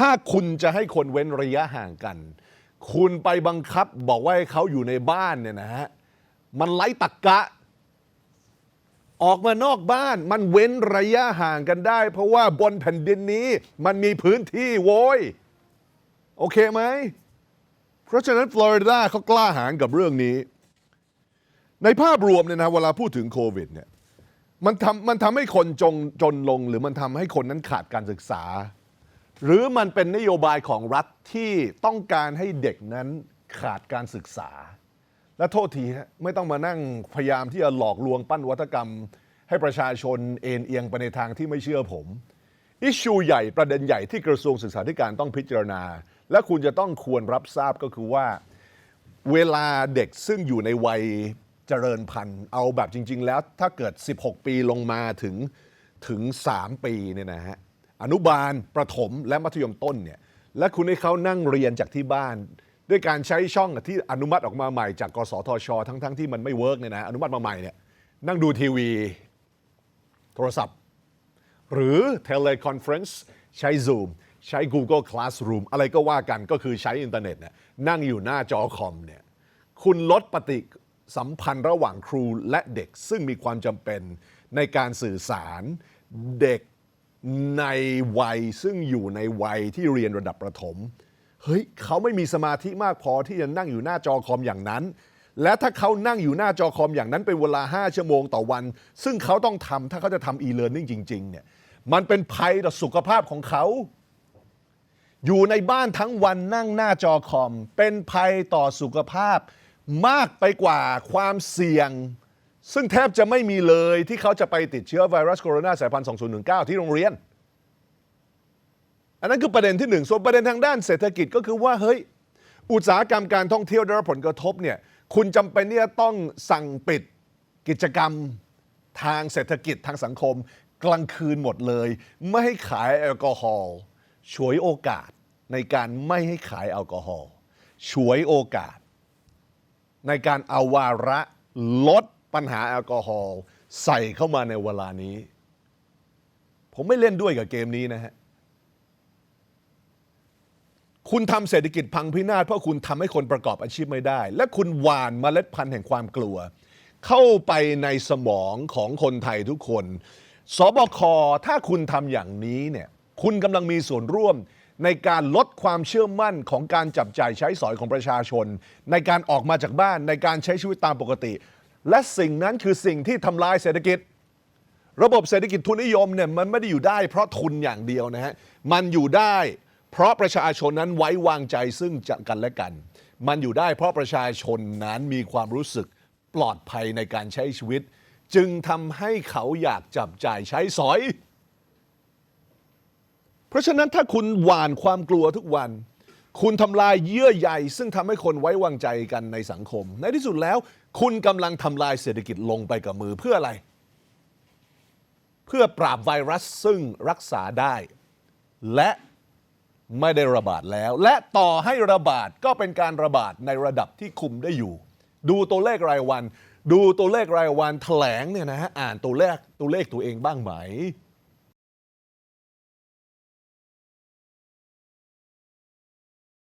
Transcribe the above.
ถ้าคุณจะให้คนเว้นระยะห่างกัน คุณไปบังคับบอกว่าให้เขาอยู่ในบ้านเนี่ยนะฮะมันไร้ตักกะ ออกมานอกบ้านมันเว้นระยะห่างกันได้ เพราะว่าบนแผ่นดินนี้มันมีพื้นที่โว้ยโอเคไหม เพราะฉะนั้นฟลอริดาเขากล้าหาญกับเรื่องนี้ ในภาพรวมเนี่ยนะเวลาพูดถึงโควิดเนี่ยมันทำมันทำให้คนจงจนลงหรือมันทำให้คนนั้นขาดการศึกษา หรือมันเป็นนโยบายของรัฐที่ต้องการให้เด็กนั้นขาดการศึกษา และโทษทีฮะไม่ต้องมานั่งพยายามที่จะหลอกลวงปั้นวัฒกรรม ให้ประชาชนเอ็นเอียงไปในทางที่ไม่เชื่อผม อิชชูใหญ่ประเด็นใหญ่ที่กระทรวงศึกษาธิการต้องพิจารณา และคุณจะต้องควรรับทราบก็คือว่า เวลาเด็กซึ่งอยู่ในวัยเจริญพันธุ์เอาแบบจริง ๆ แล้วถ้าเกิด 16 ปีลงมาถึงถึง 3 ปีเนี่ยนะฮะ อนุบาล ประถมและมัธยมต้นเนี่ยและคุณให้เขานั่งเรียนจากที่บ้าน ด้วยการใช้ช่องที่อนุมัติออกมาใหม่จากกสทช ทั้งๆที่มันไม่เวิร์กเนี่ยนะอนุมัติมาใหม่เนี่ยนั่งดูทีวี โทรศัพท์ หรือ teleconference ใช้ Zoom ใช้ Google Classroom อะไรก็ว่ากันก็คือใช้อินเทอร์เน็ตเนี่ยนั่งอยู่หน้าจอคอมเนี่ยคุณลดปฏิสัมพันธ์ระหว่างครูและเด็ก ซึ่งมีความจำเป็นในการสื่อสารเด็ก ในวัยซึ่งอยู่ในวัยที่เรียนระดับประถม เฮ้ยเขาไม่มีสมาธิมากพอที่จะนั่งอยู่หน้าจอคอมอย่างนั้น และถ้าเขานั่งอยู่หน้าจอคอมอย่างนั้นเป็นเวลา 5 ชั่วโมงต่อวัน ซึ่งเขาต้องทำถ้าเขาจะทำ e-learning จริง ๆ เนี่ย มันเป็นภัยต่อสุขภาพของเขา อยู่ในบ้านทั้งวันนั่งหน้าจอคอม เป็นภัยต่อสุขภาพมากไปกว่าความเสี่ยง ซึ่งแทบจะไม่มีเลยที่เขาจะไปติดเชื้อไวรัสโคโรนาสายพันธุ์2019 ที่โรงเรียน อันนั้นคือประเด็นที่หนึ่งส่วนประเด็นทางด้านเศรษฐกิจก็คือว่าเฮ้ย อุตสาหกรรมการท่องเที่ยวได้รับผลกระทบเนี่ยคุณจำเป็นที่จะต้องสั่งปิดกิจกรรมทางเศรษฐกิจทางสังคม กลางคืนหมดเลย ไม่ให้ขายแอลกอฮอล์ฉวยโอกาสในการไม่ให้ขายแอลกอฮอล์ฉวยโอกาส ในการเอาวาระลด ปัญหาแอลกอฮอล์ใส่เข้ามาในเวลานี้ ผมไม่เล่นด้วยกับเกมนี้นะฮะ คุณทำเศรษฐกิจพังพินาศเพราะคุณทำให้คนประกอบอาชีพไม่ได้ และคุณหว่านเมล็ดพันธุ์แห่งความกลัว เข้าไปในสมองของคนไทยทุกคน สบคถ้าคุณทำอย่างนี้เนี่ย คุณกำลังมีส่วนร่วมในการลดความเชื่อมั่นของการจับจ่ายใช้สอยของประชาชน ในการออกมาจากบ้านในการใช้ชีวิตตามปกติ และสิ่งนั้นคือสิ่งที่ทำลายเศรษฐกิจ ระบบเศรษฐกิจทุนนิยมเนี่ยมันไม่ได้อยู่ได้เพราะทุนอย่างเดียวนะฮะมันอยู่ได้เพราะประชาชนนั้นไว้วางใจซึ่งกันและกัน มันอยู่ได้เพราะประชาชนนั้นมีความรู้สึกปลอดภัยในการใช้ชีวิต จึงทำให้เขาอยากจับจ่ายใช้สอย เพราะฉะนั้นถ้าคุณหว่านความกลัวทุกวัน คุณทำลายเยื่อใยซึ่งทำให้คนไว้วางใจกันในสังคม ในที่สุดแล้ว คุณกำลังทำลายเศรษฐกิจลงไปกับมือเพื่ออะไร เพื่อปราบไวรัสซึ่งรักษาได้ และไม่ได้ระบาดแล้ว และต่อให้ระบาดก็เป็นการระบาดในระดับที่คุมได้อยู่ ดูตัวเลขรายวัน ดูตัวเลขรายวันแถลงเนี่ยนะฮะอ่านตัวเลขตัวเลขตัวเองบ้างไหม